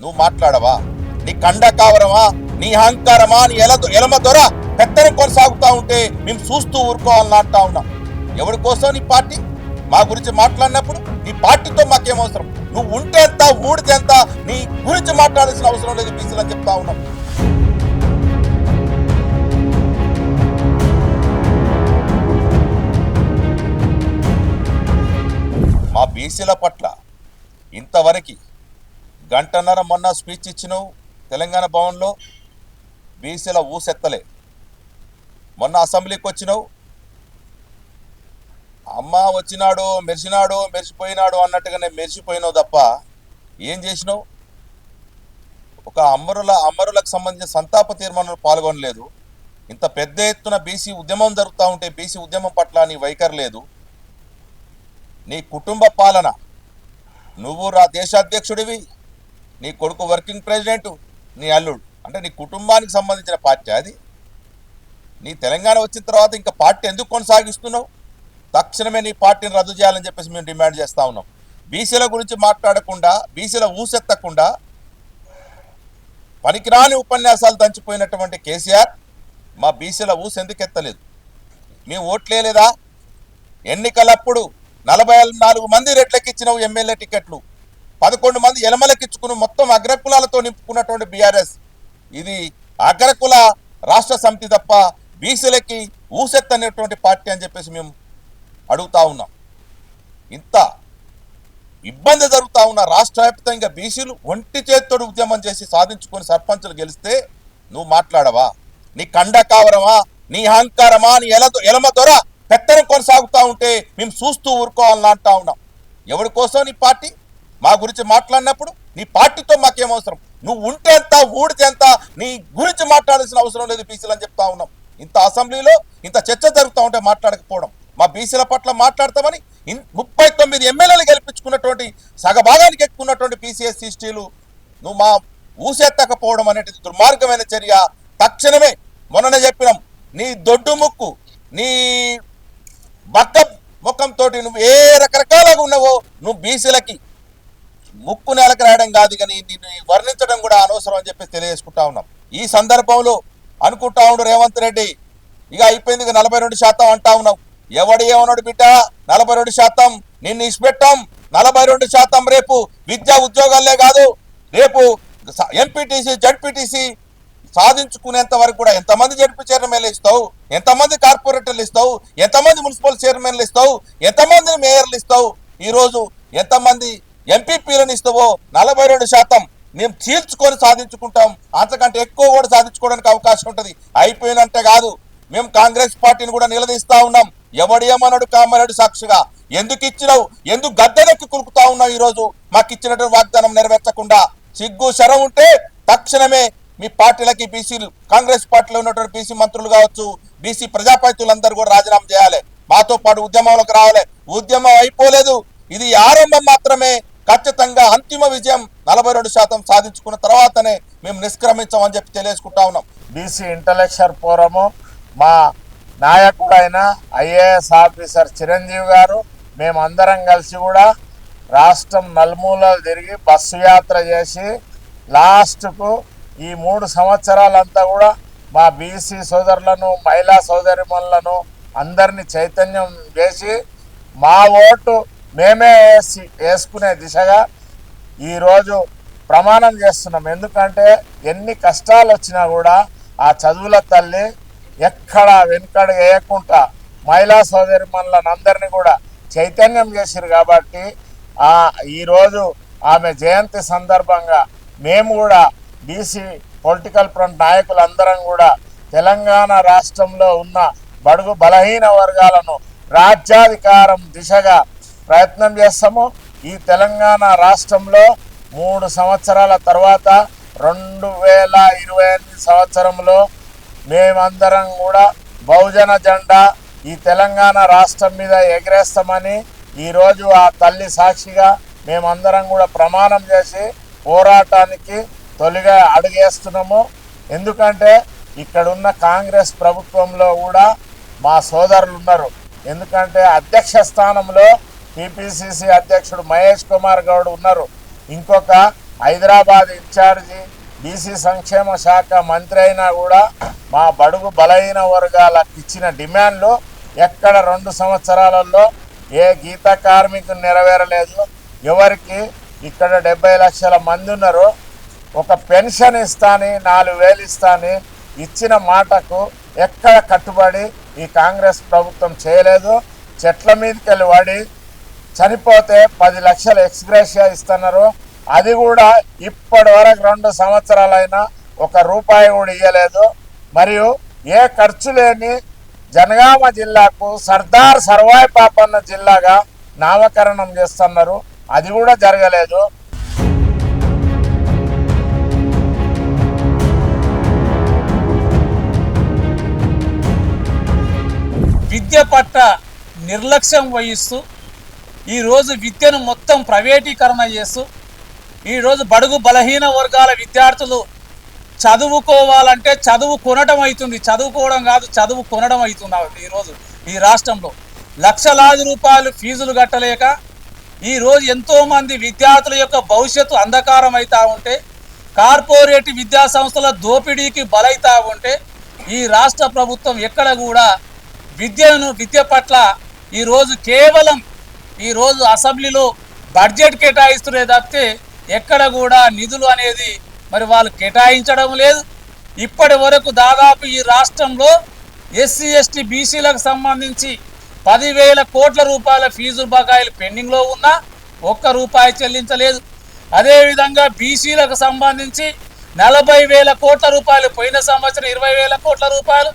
నువ్వు మాట్లాడవా? నీ కండ కావరమా? నీ అహంకారమా? నీ ఎల ఎలమ దొర పెత్తనం కొనసాగుతా ఉంటే మేము చూస్తూ ఊరుకోవాలని అంటా ఉన్నాం. ఎవరి కోసం నీ పార్టీ? మా గురించి మాట్లాడినప్పుడు నీ పార్టీతో మాకేం అవసరం? నువ్వు ఉంటే ఎంత ఊడితే ఎంత నీ గురించి మాట్లాడాల్సిన అవసరం లేదు బీసీలు అని చెప్తా ఉన్నాం. మా బీసీల పట్ల ఇంతవరకు గంటన్నర మొన్న స్పీచ్ ఇచ్చినావు తెలంగాణ భవన్లో. బీసీల ఊసెత్తలే. మొన్న అసెంబ్లీకి వచ్చినావు. అమ్మ వచ్చినాడు మెరిసినాడు మెరిసిపోయినాడు అన్నట్టుగానే మెరిసిపోయినావు తప్ప ఏం చేసినావు? ఒక అమరుల అమరులకు సంబంధించిన సంతాప తీర్మానంలో పాల్గొనలేదు. ఇంత పెద్ద ఎత్తున బీసీ ఉద్యమం జరుగుతూ ఉంటే బీసీ ఉద్యమం పట్ల నీ వైఖరి లేదు. నీ కుటుంబ పాలన. నువ్వు రా దేశాధ్యక్షుడివి నీ కొడుకు వర్కింగ్ ప్రెసిడెంట్ నీ అల్లుడు. అంటే నీ కుటుంబానికి సంబంధించిన పార్టీ అది. నీ తెలంగాణ వచ్చిన తర్వాత ఇంకా పార్టీ ఎందుకు కొనసాగిస్తున్నావు? తక్షణమే నీ పార్టీని రద్దు చేయాలని చెప్పేసి మేము డిమాండ్ చేస్తా ఉన్నాం. బీసీల గురించి మాట్లాడకుండా బీసీల ఊసెత్తకుండా పనికిరాని ఉపన్యాసాలు దంచిపోయినటువంటి కేసీఆర్ మా బీసీల ఊసు ఎందుకు ఎత్తలేదు? మేము ఓట్లేలేదా ఎన్నికలప్పుడు నలభై నాలుగు మంది రెట్లకిచ్చినవు ఎమ్మెల్యే టికెట్లు. పదకొండు మంది ఎలమలకిచ్చుకుని మొత్తం అగ్రకులాలతో నింపుకున్నటువంటి బీఆర్ఎస్. ఇది అగ్రకుల రాష్ట్ర సమితి తప్ప బీసీలకి ఊసెత్తనేటువంటి పార్టీ అని చెప్పేసి మేము అడుగుతా ఉన్నాం. ఇంత ఇబ్బంది జరుగుతా ఉన్న రాష్ట్ర వ్యాప్తంగా బీసీలు ఒంటి చేత్తోడు ఉద్యమం చేసి సాధించుకొని సర్పంచులు గెలిస్తే నువ్వు మాట్లాడవా? నీ కండ కావరమా? నీ అహంకారమా? నీ ఎల ఎలమ దొర పెత్తనం కొనసాగుతా ఉంటే మేము చూస్తూ ఊరుకోవాలని అంటా ఉన్నాం. ఎవరి కోసం నీ పార్టీ? మా గురించి మాట్లాడినప్పుడు నీ పార్టీతో మాకేం అవసరం? నువ్వు ఉంటే ఎంత ఊడితే ఎంత నీ గురించి మాట్లాడాల్సిన అవసరం లేదు బీసీలు అని చెప్తా ఉన్నాం. ఇంత అసెంబ్లీలో ఇంత చర్చ జరుగుతూ ఉంటే మాట్లాడకపోవడం. మా బీసీల పట్ల మాట్లాడతామని ముప్పై తొమ్మిది ఎమ్మెల్యేలు గెలిపించుకున్నటువంటి సగభాగానికి ఎక్కున్నటువంటి బీసీఎస్ ఎస్టీలు నువ్వు మా ఊసెత్తకపోవడం అనేది దుర్మార్గమైన చర్య. తక్షణమే మొన్ననే చెప్పినాం నీ దొడ్డు ముక్కు నీ భర్త ముఖంతో నువ్వు ఏ రకరకాలుగా ఉన్నావో నువ్వు బీసీలకి ముక్కు నేలకు రాయడం కాదు కానీ నిన్ను వర్ణించడం కూడా అనవసరం అని చెప్పేసి తెలియజేసుకుంటా ఉన్నాం. ఈ సందర్భంలో అనుకుంటా ఉండు రేవంత్ రెడ్డి ఇక అయిపోయింది ఇక నలభై రెండు శాతం అంటా ఉన్నాం. ఎవడు ఏమన్నాడు బిడ్డ? నలభై రెండు శాతం. నిన్ను ఇచ్చిపెట్టాం. నలభై రెండు శాతం రేపు విద్యా ఉద్యోగాలే కాదు. రేపు ఎంపీటీసీ జడ్పీటీసీ సాధించుకునేంత వరకు కూడా ఎంతమంది జడ్పీ చైర్మన్లు ఇస్తావు? ఎంతమంది కార్పొరేటర్లు ఇస్తావు? ఎంతమంది మున్సిపల్ చైర్మన్లు ఇస్తావు? ఎంతమంది మేయర్లు ఇస్తావు? ఈరోజు ఎంతమంది ఎంపీపీలను ఇస్తావో నలభై రెండు శాతం మేము చీల్చుకొని సాధించుకుంటాం. అంతకంటే ఎక్కువ కూడా సాధించుకోవడానికి అవకాశం ఉంటుంది. అయిపోయినంటే కాదు. మేము కాంగ్రెస్ పార్టీని కూడా నిలదీస్తా ఉన్నాం. ఎవడు ఏమన్నాడు కామారెడ్డి సాక్షిగా? ఎందుకు ఇచ్చినావు? ఎందుకు గద్దెనెక్కి కురుకుతా ఉన్నావు ఈ రోజు మాకు ఇచ్చినటువంటి వాగ్దానం నెరవేర్చకుండా. సిగ్గు శరం ఉంటే తక్షణమే మీ పార్టీలకి బీసీలు కాంగ్రెస్ పార్టీలో ఉన్నటువంటి బీసీ మంత్రులు కావచ్చు బీసీ ప్రజాపతిలందరూ కూడా రాజీనామా చేయాలి. మాతో పాటు ఉద్యమంలోకి రావాలి. ఉద్యమం అయిపోలేదు. ఇది ఆరంభం మాత్రమే. ఖచ్చితంగా అంతిమ విజయం నలభై రెండు శాతం సాధించుకున్న తర్వాతనే మేము నిష్క్రమించామని చెప్పి తెలియజేసుకుంటా ఉన్నాం. బీసీ ఇంటలెక్చువల్ ఫోరము మా నాయకుడైన ఐఏఎస్ ఆఫీసర్ చిరంజీవి గారు మేమందరం కలిసి కూడా రాష్ట్రం నలుమూలలు తిరిగి బస్సు యాత్ర చేసి లాస్ట్కు ఈ మూడు సంవత్సరాలంతా కూడా మా బీసీ సోదరులను మహిళా సోదరిమణులను అందరినీ చైతన్యం చేసి మా ఓటు మేమే వేసి వేసుకునే దిశగా ఈరోజు ప్రమాణం చేస్తున్నాం. ఎందుకంటే ఎన్ని కష్టాలు వచ్చినా కూడా ఆ చదువుల తల్లి ఎక్కడ వెనుకడ వేయకుండా మహిళా సోదరి అందరినీ కూడా చైతన్యం చేసిరు కాబట్టి ఆ ఈరోజు ఆమె జయంతి సందర్భంగా మేము కూడా బీసీ పొలిటికల్ ఫ్రంట్ నాయకులందరం కూడా తెలంగాణ రాష్ట్రంలో ఉన్న బడుగు బలహీన వర్గాలను రాజ్యాధికారం దిశగా ప్రయత్నం చేస్తాము. ఈ తెలంగాణ రాష్ట్రంలో మూడు సంవత్సరాల తర్వాత రెండు వేల ఇరవై ఎనిమిది సంవత్సరంలో మేమందరం కూడా బహుజన జెండా ఈ తెలంగాణ రాష్ట్రం మీద ఎగరేస్తామని ఈరోజు ఆ తల్లి సాక్షిగా మేమందరం కూడా ప్రమాణం చేసి పోరాటానికి తొలిగా అడుగేస్తున్నాము. ఎందుకంటే ఇక్కడున్న కాంగ్రెస్ ప్రభుత్వంలో కూడా మా సోదరులు ఉన్నారు. ఎందుకంటే అధ్యక్ష స్థానంలో టిపిసిసి అధ్యక్షుడు మహేష్ కుమార్ గౌడ్ ఉన్నారు. ఇంకొక హైదరాబాద్ ఇన్ఛార్జి బీసీ సంక్షేమ శాఖ మంత్రి అయినా కూడా మా బడుగు బలహీన వర్గాలకు ఇచ్చిన డిమాండ్లు ఎక్కడ రెండు సంవత్సరాలలో ఏ గీత కార్మికులు నెరవేరలేదు. ఎవరికి ఇక్కడ డెబ్బై లక్షల మంది ఉన్నారు. ఒక పెన్షన్ ఇస్తాని నాలుగు వేలు ఇస్తాని ఇచ్చిన మాటకు ఎక్కడ కట్టుబడి ఈ కాంగ్రెస్ ప్రభుత్వం చేయలేదు. చెట్ల మీదకి వెళ్ళి వాడి చనిపోతే పది లక్షలు ఎక్స్గ్రేషియా ఇస్తున్నారు. అది కూడా ఇప్పటి వరకు రెండు సంవత్సరాలైనా ఒక రూపాయి కూడా ఇవ్వలేదు మరియు ఏ ఖర్చు లేని జనగామ జిల్లాకు సర్దార్ సర్వాయి పాపన్న జిల్లాగా నామకరణం చేస్తున్నారు. అది కూడా జరగలేదు. విద్య పట్ల నిర్లక్ష్యం వహిస్తూ ఈరోజు విద్యను మొత్తం ప్రైవేటీకరణ చేస్తూ ఈరోజు బడుగు బలహీన వర్గాల విద్యార్థులు చదువుకోవాలంటే చదువు కొనడం అవుతుంది. చదువుకోవడం కాదు చదువు కొనడం అవుతుంది ఈరోజు ఈ రాష్ట్రంలో. లక్షలాది రూపాయలు ఫీజులు కట్టలేక ఈరోజు ఎంతోమంది విద్యార్థుల యొక్క భవిష్యత్తు అంధకారం అవుతూ ఉంటే కార్పొరేట్ విద్యా సంస్థల దోపిడీకి బలైతా ఉంటే ఈ రాష్ట్ర ప్రభుత్వం ఎక్కడ కూడా విద్యను విద్య పట్ల ఈరోజు కేవలం ఈరోజు అసెంబ్లీలో బడ్జెట్ కేటాయిస్తున్నే తప్పితే ఎక్కడ కూడా నిధులు అనేది మరి వాళ్ళు కేటాయించడం లేదు. ఇప్పటి వరకు దాదాపు ఈ రాష్ట్రంలో ఎస్సీ ఎస్టీ బీసీలకు సంబంధించి పదివేల కోట్ల రూపాయల ఫీజు బకాయిలు పెండింగ్లో ఉన్నా ఒక్క రూపాయి చెల్లించలేదు. అదేవిధంగా బీసీలకు సంబంధించి నలభై వేల కోట్ల రూపాయలు పోయిన సంవత్సరం ఇరవై వేల కోట్ల రూపాయలు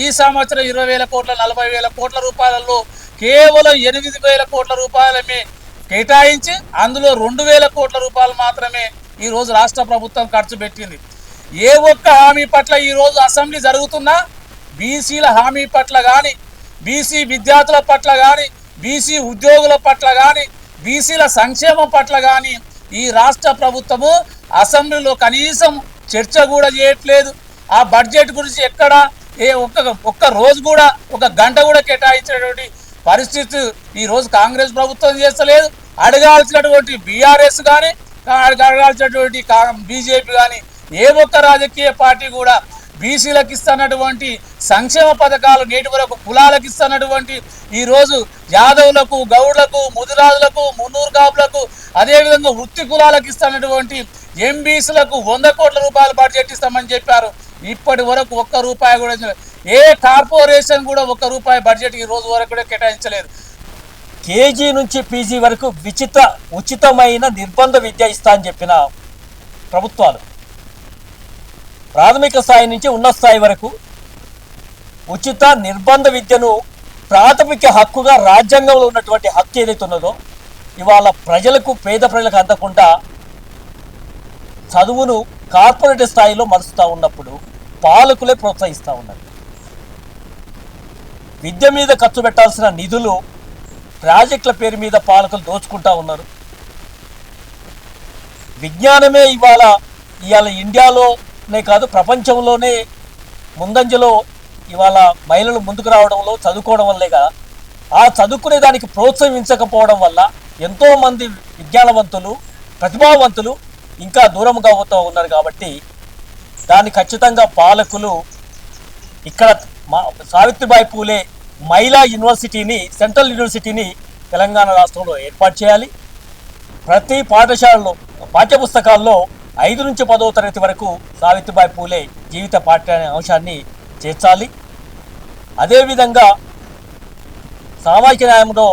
ఈ సంవత్సరం ఇరవై వేల కోట్ల నలభై వేల కోట్ల రూపాయలలో కేవలం ఎనిమిది వేల కోట్ల రూపాయలమే కేటాయించి అందులో రెండు వేల కోట్ల రూపాయలు మాత్రమే ఈరోజు రాష్ట్ర ప్రభుత్వం ఖర్చు పెట్టింది. ఏ ఒక్క హామీ పట్ల ఈరోజు అసెంబ్లీ జరుగుతున్నా బీసీల హామీ పట్ల కానీ బీసీ విద్యార్థుల పట్ల కానీ బీసీ ఉద్యోగుల పట్ల కానీ బీసీల సంక్షేమం పట్ల కానీ ఈ రాష్ట్ర ప్రభుత్వము అసెంబ్లీలో కనీసం చర్చ కూడా చేయట్లేదు. ఆ బడ్జెట్ గురించి ఎక్కడ ఏ ఒక్క ఒక్క రోజు కూడా ఒక గంట కూడా కేటాయించేటువంటి పరిస్థితి ఈ రోజు కాంగ్రెస్ ప్రభుత్వం చేస్తలేదు. అడగాల్సినటువంటి బీఆర్ఎస్ కానీ అడగాల్సినటువంటి బీజేపీ కానీ ఏ ఒక్క రాజకీయ పార్టీ కూడా బీసీలకు ఇస్తున్నటువంటి సంక్షేమ పథకాలు నేటి వరకు కులాలకు ఇస్తున్నటువంటి ఈరోజు యాదవులకు గౌడ్లకు ముదిరాజులకు మున్నూరు కాపులకు అదేవిధంగా వృత్తి కులాలకు ఇస్తున్నటువంటి ఎంబీసీలకు వంద కోట్ల రూపాయల బడ్జెట్ ఇస్తామని చెప్పారు. ఇప్పటి వరకు ఒక్క రూపాయి కూడా ఏ కార్పొరేషన్ కూడా ఒక్క రూపాయి బడ్జెట్ ఈ రోజు వరకు కూడా కేటాయించలేదు. కేజీ నుంచి పీజీ వరకు విచిత్ర ఉచితమైన నిర్బంధ విద్య ఇస్తా అని చెప్పిన ప్రభుత్వాలు. ప్రాథమిక స్థాయి నుంచి ఉన్నత స్థాయి వరకు ఉచిత నిర్బంధ విద్యను ప్రాథమిక హక్కుగా రాజ్యాంగంలో ఉన్నటువంటి హక్కు ఏదైతే ఉన్నదో ఇవాళ ప్రజలకు పేద ప్రజలకు అందకుండా చదువును కార్పొరేట్ స్థాయిలో మరుస్తూ ఉన్నప్పుడు పాలకులే ప్రోత్సహిస్తూ ఉన్నారు. విద్య మీద ఖర్చు పెట్టాల్సిన నిధులు ప్రాజెక్టుల పేరు మీద పాలకులు దోచుకుంటా ఉన్నారు. విజ్ఞానమే ఇవాళ ఇవాళ ఇండియాలోనే కాదు ప్రపంచంలోనే ముందంజలో ఇవాళ మహిళలు ముందుకు రావడంలో చదువుకోవడం వల్లే కదా. ఆ చదువుకునే దానికి ప్రోత్సహించకపోవడం వల్ల ఎంతోమంది విజ్ఞానవంతులు ప్రతిభావంతులు ఇంకా దూరంగా పోతూ ఉన్నారు కాబట్టి దాన్ని ఖచ్చితంగా పాలకులు ఇక్కడ మా సావిత్రిబాయి పూలే మహిళా యూనివర్సిటీని సెంట్రల్ యూనివర్సిటీని తెలంగాణ రాష్ట్రంలో ఏర్పాటు చేయాలి. ప్రతి పాఠశాలలో పాఠ్యపుస్తకాల్లో ఐదు నుంచి పదవ తరగతి వరకు సావిత్రిబాయి పూలే జీవిత పాఠ్య అనే అంశాన్ని చేర్చాలి. అదేవిధంగా సామాజిక న్యాయంలో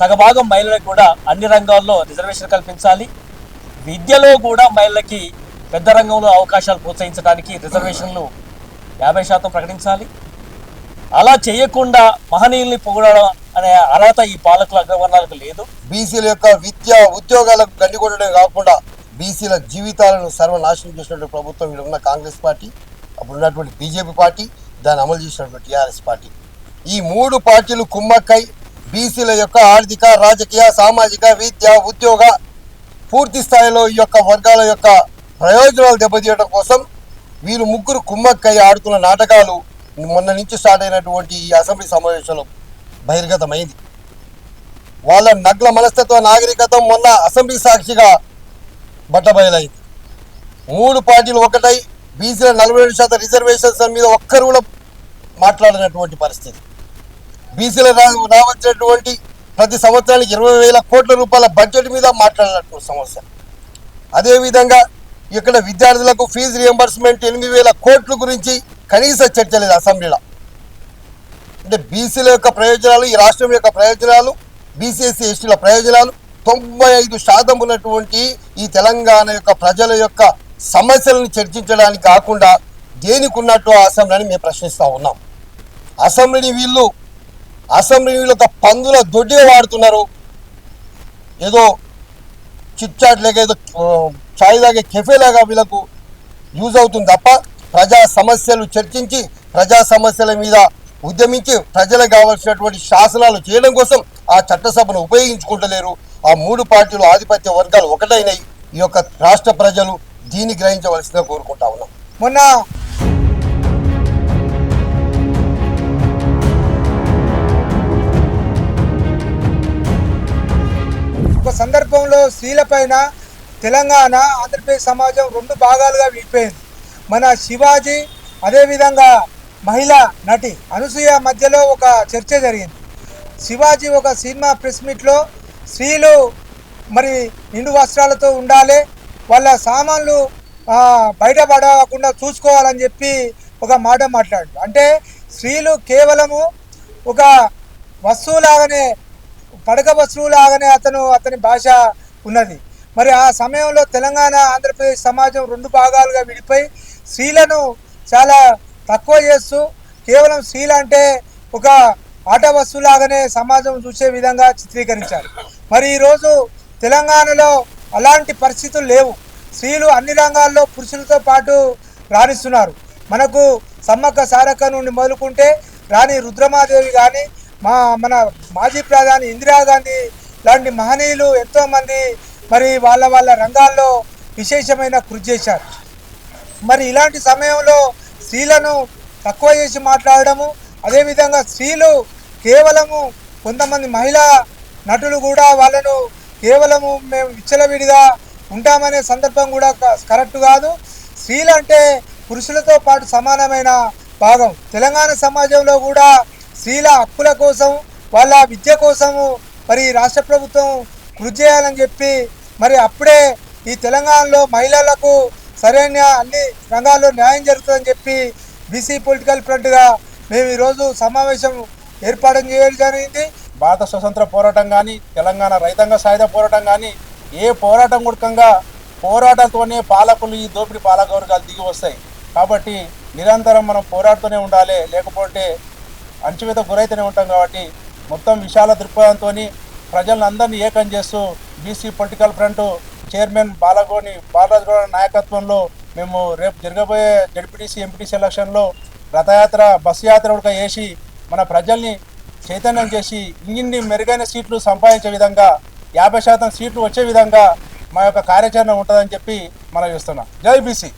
సగభాగం మహిళలకు కూడా అన్ని రంగాల్లో రిజర్వేషన్ కల్పించాలి. విద్యలో కూడా మహిళలకి పెద్ద రంగంలో అవకాశాలు ప్రోత్సహించడానికి రిజర్వేషన్లు యాభై శాతం ప్రకటించాలి. అలా చేయకుండా మహనీయుల్ని పొగడడం అనే అర్హత ఈ పాలకుల అగ్రవర్ణాలకు లేదు. బీసీల యొక్క విద్య ఉద్యోగాలకు గండికొట్టడమే కాకుండా బీసీల జీవితాలను సర్వనాశనం చేసినటువంటి ప్రభుత్వం ఇక్కడ ఉన్న కాంగ్రెస్ పార్టీ అప్పుడు ఉన్నటువంటి బీజేపీ పార్టీ దాన్ని అమలు చేసినటువంటి టీఆర్ఎస్ పార్టీ. ఈ మూడు పార్టీలు కుమ్మక్కై బీసీల యొక్క ఆర్థిక రాజకీయ సామాజిక విద్య ఉద్యోగ పూర్తి స్థాయిలో ఈ యొక్క వర్గాల యొక్క ప్రయోజనాలు దెబ్బతీయడం కోసం వీరు ముగ్గురు కుమ్మక్కై ఆడుతున్న నాటకాలు మొన్న నుంచి స్టార్ట్ అయినటువంటి ఈ అసెంబ్లీ సమావేశంలో బహిర్గతమైంది. వాళ్ళ నగ్ల మనస్తత్వ నాగరికత మొన్న అసెంబ్లీ సాక్షిగా బట్టబయలైంది. మూడు పార్టీలు ఒకటై బీసీల నలభై రెండు శాతం రిజర్వేషన్స్ మీద ఒక్కరు కూడా మాట్లాడినటువంటి పరిస్థితి. బీసీల రావచ్చినటువంటి ప్రతి సంవత్సరానికి ఇరవై వేల కోట్ల రూపాయల బడ్జెట్ మీద మాట్లాడినట్టు సమస్య. అదేవిధంగా ఇక్కడ విద్యార్థులకు ఫీజు రియంబర్స్మెంట్ ఎనిమిది వేల కోట్ల గురించి కనీస చర్చ లేదు అసెంబ్లీలో. అంటే బీసీల యొక్క ప్రయోజనాలు ఈ రాష్ట్రం యొక్క ప్రయోజనాలు బీసీఎస్సీ ఎస్టీల ప్రయోజనాలు తొంభై ఐదు శాతం ఉన్నటువంటి ఈ తెలంగాణ యొక్క ప్రజల యొక్క సమస్యలను చర్చించడానికి కాకుండా దేనికి ఉన్నట్టు ఆ అసెంబ్లీని మేము ప్రశ్నిస్తూ ఉన్నాం. అసెంబ్లీని వీళ్ళు అసెంబ్లీలో ఒక పందుల దొడ్డిగా వాడుతున్నారు. ఏదో చిట్ చాట్ లేక ఏదో చాయ్ తాగే కెఫేలాగా వీళ్ళకు యూజ్ అవుతుంది తప్ప ప్రజా సమస్యలు చర్చించి ప్రజా సమస్యల మీద ఉద్యమించి ప్రజలకు కావాల్సినటువంటి శాసనాలు చేయడం కోసం ఆ చట్టసభను ఉపయోగించుకుంటలేరు. ఆ మూడు పార్టీలు ఆధిపత్య వర్గాలు ఒకటైనవి ఈ యొక్క రాష్ట్ర ప్రజలు దీన్ని గ్రహించవలసిందిగా కోరుకుంటా ఉన్నాం. మొన్న సందర్భంలో స్త్రీలపైన తెలంగాణ ఆంధ్రప్రదేశ్ సమాజం రెండు భాగాలుగా విడిపోయింది. మన శివాజీ అదేవిధంగా మహిళా నటి అనసూయ మధ్యలో ఒక చర్చ జరిగింది. శివాజీ ఒక సినిమా ప్రెస్ మీట్లో స్త్రీలు మరి నిండు వస్త్రాలతో ఉండాలి వాళ్ళ సామాన్లు బయటపడకుండా చూసుకోవాలని చెప్పి ఒక మాట మాట్లాడు అంటే స్త్రీలు కేవలము ఒక వస్తువులాగానే పడక వస్తువులాగానే అతను అతని భాష ఉన్నది. మరి ఆ సమయంలో తెలంగాణ ఆంధ్రప్రదేశ్ సమాజం రెండు భాగాలుగా విడిపోయి స్త్రీలను చాలా తక్కువ చేస్తూ కేవలం స్త్రీలు అంటే ఒక ఆట వస్తువులాగానే సమాజం చూసే విధంగా చిత్రీకరించారు. మరి ఈరోజు తెలంగాణలో అలాంటి పరిస్థితులు లేవు. స్త్రీలు అన్ని రంగాల్లో పురుషులతో పాటు రాణిస్తున్నారు. మనకు సమ్మక్క సారక్క నుండి మొదలుకుంటే రాణి రుద్రమాదేవి కానీ మా మన మాజీ ప్రధాని ఇందిరాగాంధీ లాంటి మహనీయులు ఎంతోమంది మరి వాళ్ళ వాళ్ళ రంగాల్లో విశేషమైన కృషి చేశారు. మరి ఇలాంటి సమయంలో స్త్రీలను తక్కువ చేసి మాట్లాడడము అదేవిధంగా స్త్రీలు కేవలము కొంతమంది మహిళా నటులు కూడా వాళ్ళను కేవలము మేము విచ్చలవిడిగా ఉంటామనే సందర్భం కూడా క- కరెక్ట్ కాదు. స్త్రీలు అంటే పురుషులతో పాటు సమానమైన భాగం. తెలంగాణ సమాజంలో కూడా స్త్రీల హక్కుల కోసం వాళ్ళ విద్య కోసము మరి రాష్ట్ర ప్రభుత్వం కృషి చేయాలని చెప్పి మరి అప్పుడే ఈ తెలంగాణలో మహిళలకు సరైన అన్ని రంగాల్లో న్యాయం జరుగుతుందని చెప్పి బీసీ పొలిటికల్ ఫ్రంట్గా మేము ఈరోజు సమావేశం ఏర్పాటు చేయడం జరిగింది. భారత స్వతంత్ర పోరాటం కానీ తెలంగాణ రైతాంగ సాయుధ పోరాటం కానీ ఏ పోరాటం గుడకంగా పోరాటంతోనే పాలకులు ఈ దోపిడీ పాలకవర్గాలు దిగి వస్తాయి. కాబట్టి నిరంతరం మనం పోరాడుతూనే ఉండాలి. లేకపోతే అంచువేత గురైతేనే ఉంటాం కాబట్టి మొత్తం విశాల దృక్పథంతో ప్రజలను అందరినీ ఏకం చేస్తూ BC political front chairman Balagoni Balaraju Gouda నాయకత్వంలో మేము రేపు జరగబోయే జడ్పీటీసీ ఎంపీటీసీ ఎలక్షన్లో రథయాత్ర బస్సు యాత్ర కూడా వేసి మన ప్రజల్ని చైతన్యం చేసి ఇన్ని మెరుగైన సీట్లు సంపాదించే విధంగా యాభై శాతం సీట్లు వచ్చే విధంగా మా యొక్క కార్యాచరణ ఉంటుందని చెప్పి మనం చూస్తున్నాం. జై బీసీ!